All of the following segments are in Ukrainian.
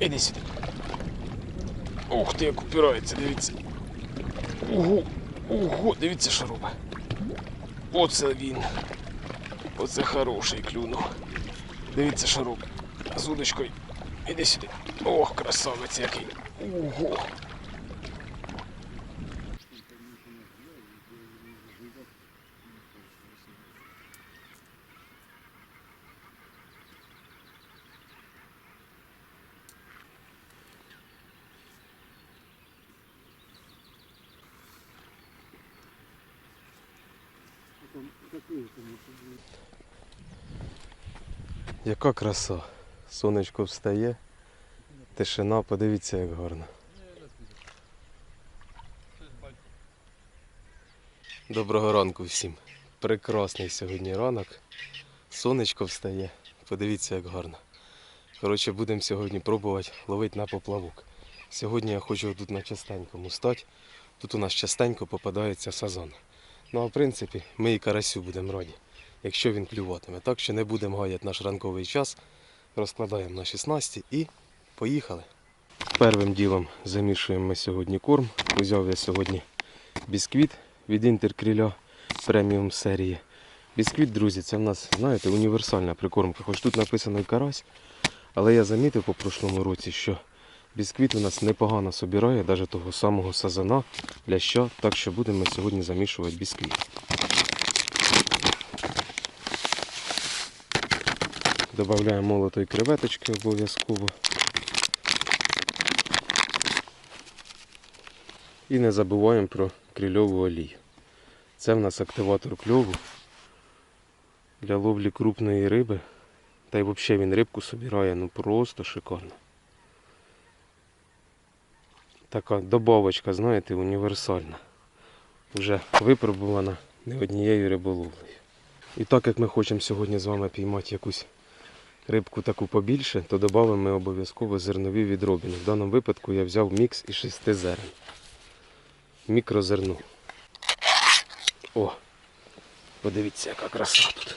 Іди сюди. Ух ти, як упирається, дивіться. Ого, ого, дивіться, що робить. Оце він. Оце хороший клюнув. Дивіться, що робить. З удочкою. Іди сюди. Ох, красавець який. Ого. Яка краса. Сонечко встає. Тишина, подивіться, як гарно. Доброго ранку всім. Прекрасний сьогодні ранок. Сонечко встає. Подивіться, як гарно. Коротше, будемо сьогодні пробувати ловити на поплавок. Сьогодні я хочу тут на частенькому стати. Тут у нас частенько попадається сазан. Ну а в принципі, ми і карасю будемо раді, якщо він клюватиме. Так що не будемо гаяти наш ранковий час. Розкладаємо наші снасті і поїхали. Первим ділом замішуємо ми сьогодні корм. Узяв я сьогодні бісквіт від інтеркріля преміум серії. Бісквіт, друзі, це в нас, знаєте, універсальна прикормка. Хоч тут написано і карась, але я замітив по прошлому році, що бісквіт у нас непогано собирає, навіть того самого сазана, ляща, так що будемо сьогодні замішувати бісквіт. Добавляємо молотої креветочки обов'язково. І не забуваємо про крильову олію. Це в нас активатор кльову для ловлі крупної риби. Та й взагалі він рибку собирає ну просто шикарно. Така добавочка, знаєте, універсальна. Вже випробувана не однією риболовлею. І так як ми хочемо сьогодні з вами піймати якусь рибку таку побільше, то додамо ми обов'язково зернові відробини. В даному випадку я взяв мікс із шести зерен. Мікрозерну. О! Подивіться, яка краса тут.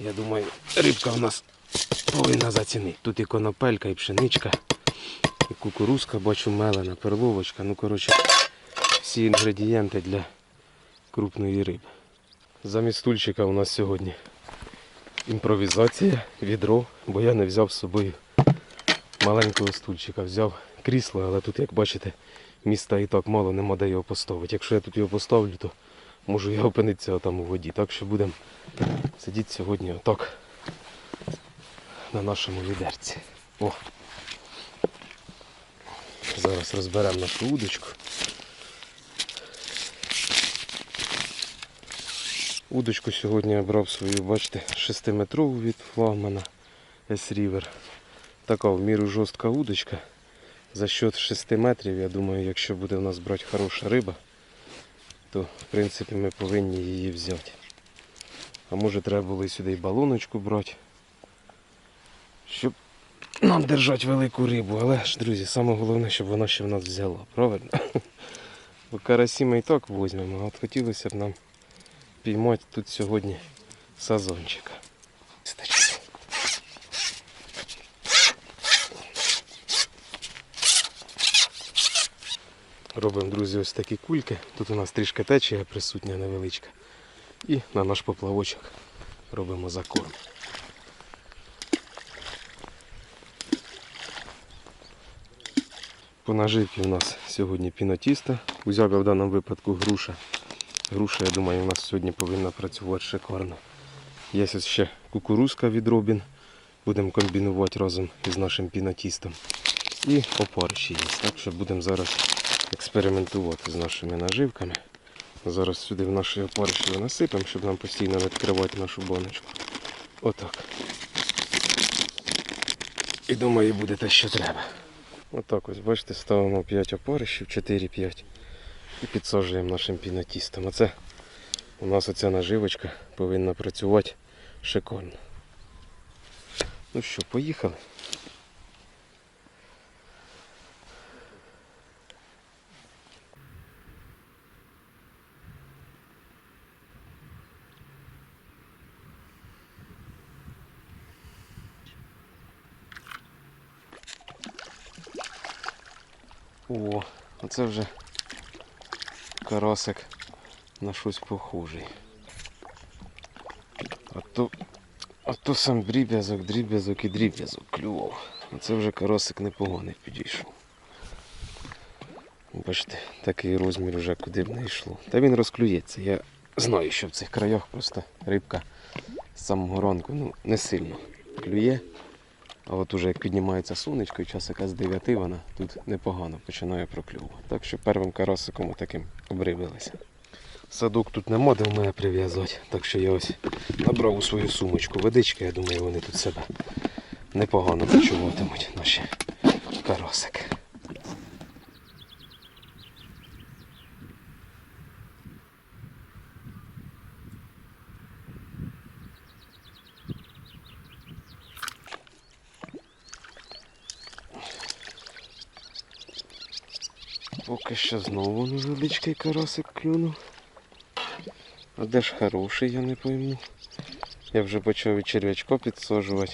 Я думаю, рибка в нас повинна зацінити. Тут і конопелька, і пшеничка, і кукурузка, бачу, мелена, перловочка. Ну, коротше, всі інгредієнти для крупної риби. Замість стульчика у нас сьогодні імпровізація, відро, бо я не взяв з собою маленького стульчика. Взяв крісло, але тут, як бачите, міста і так мало, нема де його поставити. Якщо я тут його поставлю, то можу я опинитися там у воді. Так що будемо сидіти сьогодні отак на нашому відерці. О! Зараз розберемо нашу удочку. Удочку сьогодні я брав свою, бачите, 6-метрову від флагмана S-River. Така в міру жорстка удочка. За счет 6 метрів, я думаю, якщо буде в нас брати хороша риба, то в принципі ми повинні її взяти. А може треба було сюди і балоночку брати, щоб нам держати велику рибу. Але ж, друзі, саме головне, щоб вона ще в нас взяла, правильно? Бо карасі ми і так візьмемо, а от хотілося б нам піймати тут сьогодні сазончика. Робимо, друзі, ось такі кульки. Тут у нас трішки течія присутня невеличка. І на наш поплавочок робимо закорм. По наживці у нас сьогодні пінотіста. Узяв я в даному випадку груша. Груша, я думаю, у нас сьогодні повинна працювати шикарно. Є ще кукурузка від Робін. Будемо комбінувати разом із нашим пінотістом. І опариші є. Так що будемо зараз експериментувати з нашими наживками. Зараз сюди в наші опариші насипемо, щоб нам постійно відкривати нашу баночку. Отак. І думаю, буде те, що треба. Отак ось, бачите, ставимо 5 опарищів, 4-5 і підсаджуємо нашим пінотістом. Оце у нас оця наживочка повинна працювати шикарно. Ну що, поїхали. О, оце вже карасик на щось похожий. А то, а то сам дріб'язок, дріб'язок і дріб'язок клював. А це вже карасик непоганий підійшов. Бачите, такий розмір вже куди б не йшло. Та він розклюється. Я знаю, що в цих краях просто рибка з самого ранку ну, не сильно клює. А от уже як піднімається сонечко, і час яка з 9 вона тут непогано починає проклювати. Так що первим карасиком таким обривилися. Садок тут нема де в мене прив'язувати, так що я ось набрав у свою сумочку водички, я думаю, вони тут себе непогано почуватимуть, наші карасики. Поки що знову невеличкий карасик клюнув. А де ж хороший, я не пойму. Я вже почав і черв'ячко підсожувати.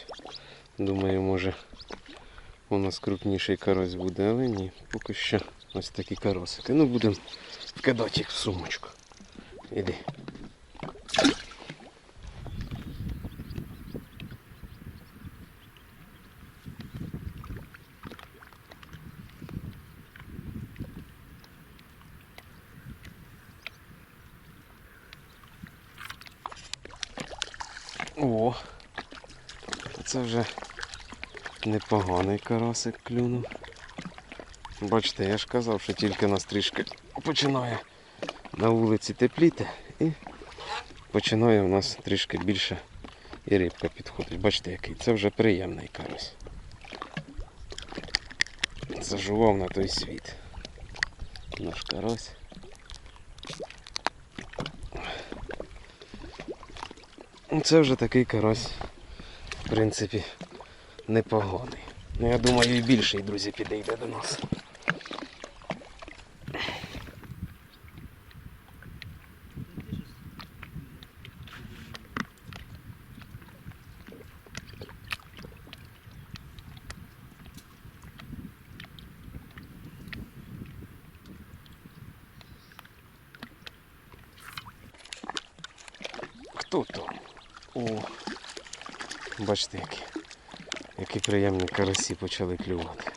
Думаю, може у нас крупніший карась буде, але ні, поки що ось такі карасики. Ну будемо вкидати їх в сумочку. Іди. О, це вже непоганий карасик клюнув. Бачите, я ж казав, що тільки нас трішки починає на вулиці тепліти і починає у нас трішки більше і рибка підходить. Бачите, який це вже приємний карась. Зажував на той світ. Наш карась. Це вже такий карась, принципі, непоганий. Ну, я думаю, і більший, друзі, підійде до нас. Хто там? О, бачите, які, які приємні карасі почали клювати.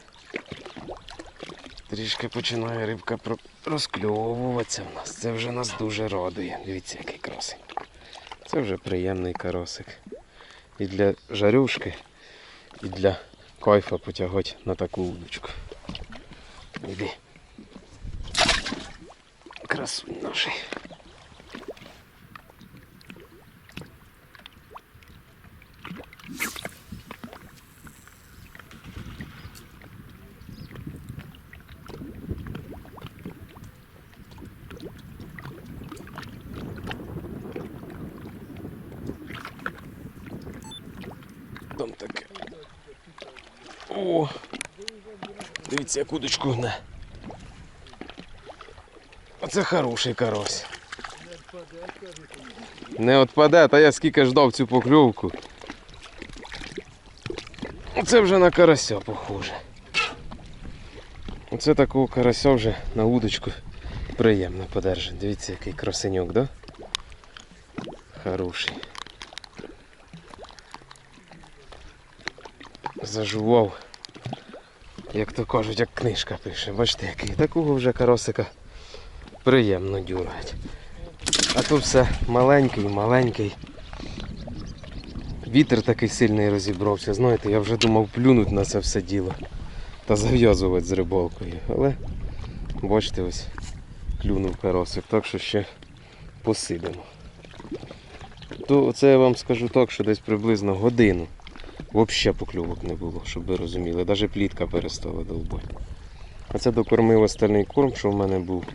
Трішки починає рибка розкльовуватися в нас. Це вже нас дуже радує. Дивіться, який красень. Це вже приємний карасик. І для жарюшки, і для кайфа потягати на таку удочку. Іди. Красунь наший. Там таке. О! Дивіться, як удочку гне. Оце хороший карась. Не відпаде, та я скільки ждав цю покльовку. Оце вже на карася похоже. Оце такого карася вже на удочку приємно подержати. Дивіться, який красеньок, да? Хороший. Зажував. Як то кажуть, як книжка пише. Бачите, який. Такого вже карасика приємно дюрать. А то все маленький, маленький. Вітер такий сильний розібрався. Знаєте, я вже думав плюнуть на це все діло та зав'язувати з рибалкою. Але бачите, ось клюнув карасик, так що ще посидимо. То це я вам скажу так, що десь приблизно годину. Взагалі покльовок не було, щоб ви розуміли. Навіть плітка перестала долбати. А це докормив остальний корм, що в мене був.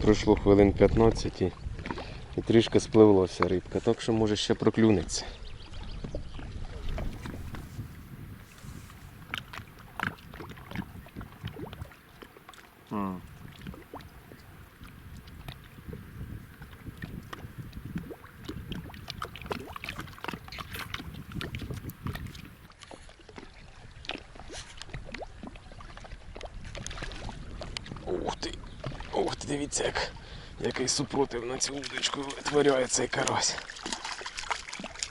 Пройшло хвилин 15 і, і трішки спливлося рибка, так що може ще проклюнеться. Mm. Дивіться, як, який супротив на цю удочку витворяє цей карась.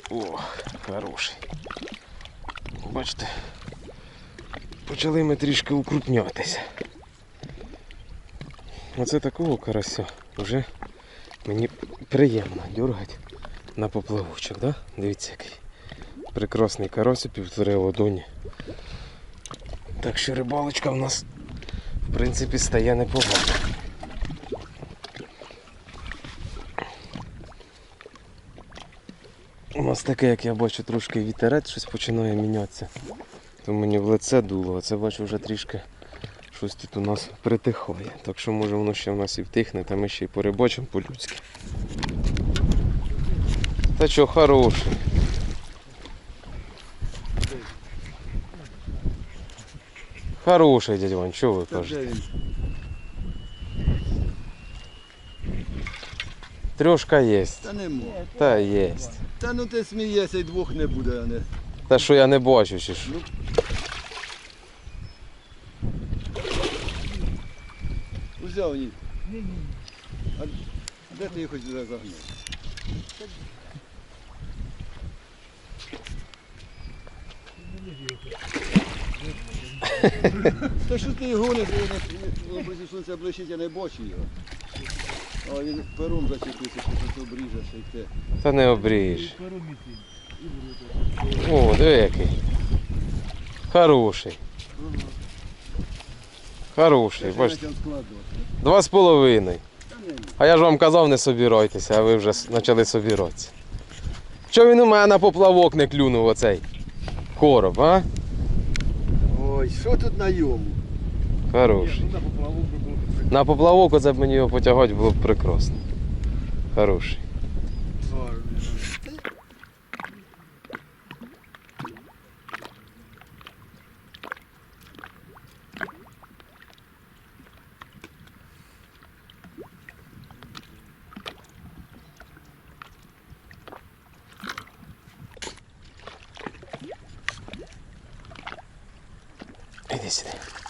О, хороший. Бачите, почали ми трішки укрупнятися. Оце такого карася вже мені приємно дергати на поплавочок, да? Дивіться який. Прекрасний карась півтори ладоні. Так що рибалочка в нас в принципі стає непогано. У нас таке, як я бачу, трошки вітерець щось починає мінятися. То мені в лице дуло, а це бачу вже трішки щось тут у нас притихає. Так що може воно ще в нас і втихне, та ми ще й порибачимо по-людськи. Та що, хороший. Хороший, дядя Вань, що ви кажете? Трьошка є. Та нема. Та є. Та ну ти смієшся і двох не буде, а не. Та що я не бачу, чи що? Взяв ні. А де ти їх хоч загнав? Та що ти його не сонця блищить, я не бачу його. А він пером зачепився, що тут обріжешся і те. Та не обрієш. О, диви який. Хороший. Хороший, бачите. Два з половиною. А я ж вам казав, не собирайтеся, а ви вже почали собиратися. Чого він у мене на поплавок не клюнув оцей? Короб, а? Ой, що тут на йому? Хороший. На поплавок оце б мені його потягати було б прекрасно. Хороший. Іди сюди.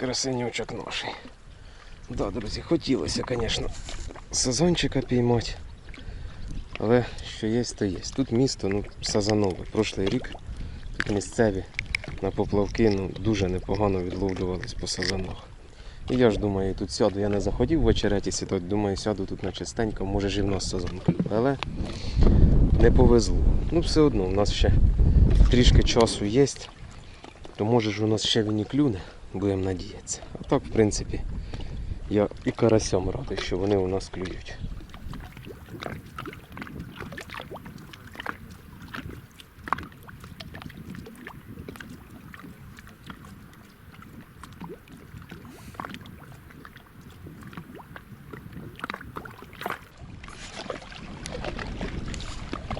Красенючок ноший. Да, друзі, хотілося, звісно, сезончика піймати. Але що є, то є. Тут місто, ну, Сазанове. Прошлий рік тут місцеві на поплавки ну, дуже непогано відловлювались по сазанах. І я ж думаю, тут сяду. Я не заходив в сідати, думаю, сяду тут на чистенько, може ж і в нас сезон. Але не повезло. Ну, все одно, у нас ще трішки часу є, то може ж у нас ще він і клюне, будемо надіятися. А так, в принципі, я і карасям радий, що вони у нас клюють.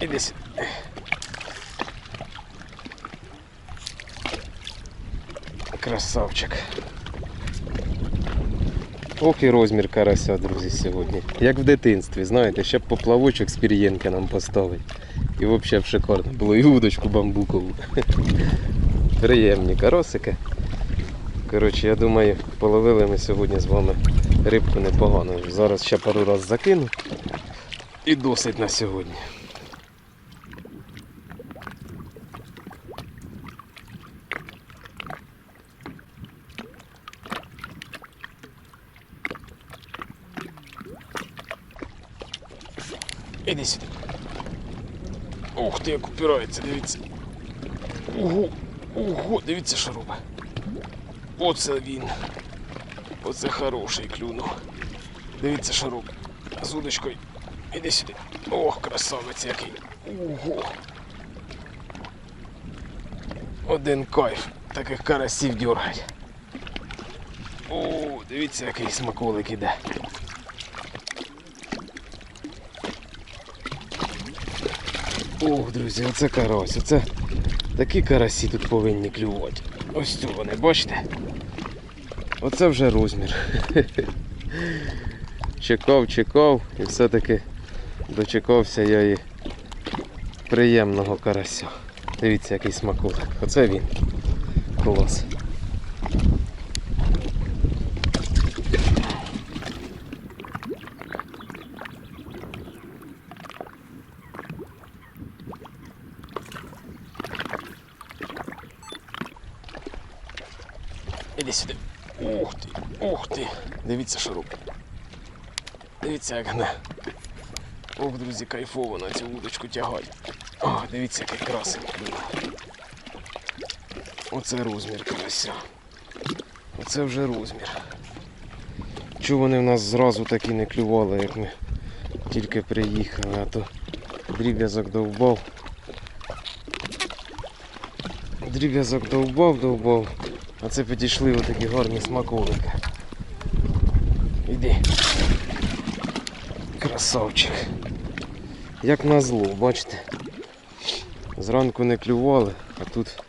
Іди сюди. Красавчик. Ох і розмір карася, друзі, сьогодні. Як в дитинстві, знаєте, ще б поплавочок з пір'єнки нам поставить. І взагалі б шикарно було. І удочку бамбукову. Приємні каросики. Коротше, я думаю, половили ми сьогодні з вами рибку непогано. Зараз ще пару раз закину. І досить на сьогодні. Іди сюди. Ух ти, як упирається, дивіться. Ого, ого, дивіться, що робить. Оце він. Оце хороший клюнув. Дивіться, що робить. З удочкою. Іди сюди. Ох, красавець який. Ого. Один кайф. Таких карасів дергать. О, дивіться, який смаколик іде. Ох, друзі, оце карась, оце такі карасі тут повинні клювати. Ось цю вони, бачите? Оце вже розмір. Чекав, чекав і все-таки дочекався я і приємного карася. Дивіться, який смаколик. Оце він. Клас. Іди сюди. Ух ти, ух ти. Дивіться, що. Дивіться, як гне. Ох, друзі, кайфово на цю вудочку тягать. О, дивіться, який красень. Оце розмір карася. Оце вже розмір. Чого вони в нас зразу такі не клювали, як ми тільки приїхали, а то дріб'язок довбав. Дріб'язок довбав, довбав, а це підійшли отакі гарні смаколики. Іди. Красавчик. Як назло, бачите? Зранку не клювали, а тут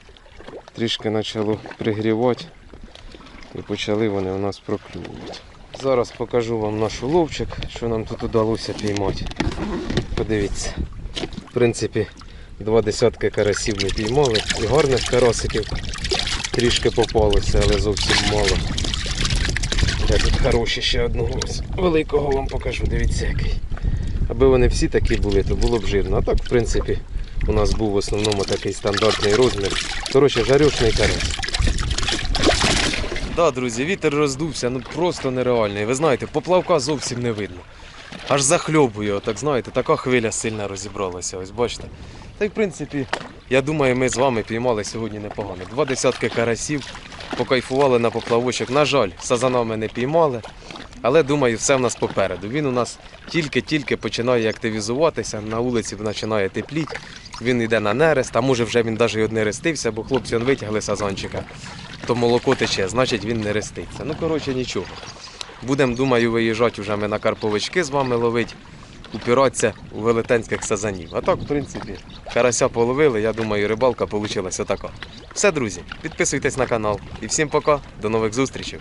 трішки почало пригрівати і почали вони у нас проклювати. Зараз покажу вам наш уловчик, що нам тут вдалося піймати. Подивіться. В принципі, два десятки карасів ми піймали і гарних карасиків трішки попалося, але зовсім мало. Я тут хороші ще одного великого вам покажу, дивіться який. Аби вони всі такі були, то було б жирно. А так, в принципі, у нас був в основному такий стандартний розмір. Коротше, жарюшний карась. Да, друзі, вітер роздувся, ну просто нереальний. Ви знаєте, поплавка зовсім не видно. Аж захльобує, так знаєте, така хвиля сильно розібралася, ось бачите. Та й в принципі, я думаю, ми з вами піймали сьогодні непогано. Два десятки карасів, покайфували на поплавочок. На жаль, сазана ми не піймали, але думаю, все в нас попереду. Він у нас тільки-тільки починає активізуватися, на вулиці починає тепліти, він йде на нерест, а може вже він навіть і не рестився, бо хлопці он витягли сазанчика то молоко тече, значить він не реститься. Ну, коротше, нічого. Будемо, думаю, виїжджати вже ми на карповички з вами ловити, упиратися у велетенських сазанів. А так, в принципі, карася половили, я думаю, рибалка вийшла така. Все, друзі, підписуйтесь на канал. І всім пока, до нових зустрічей.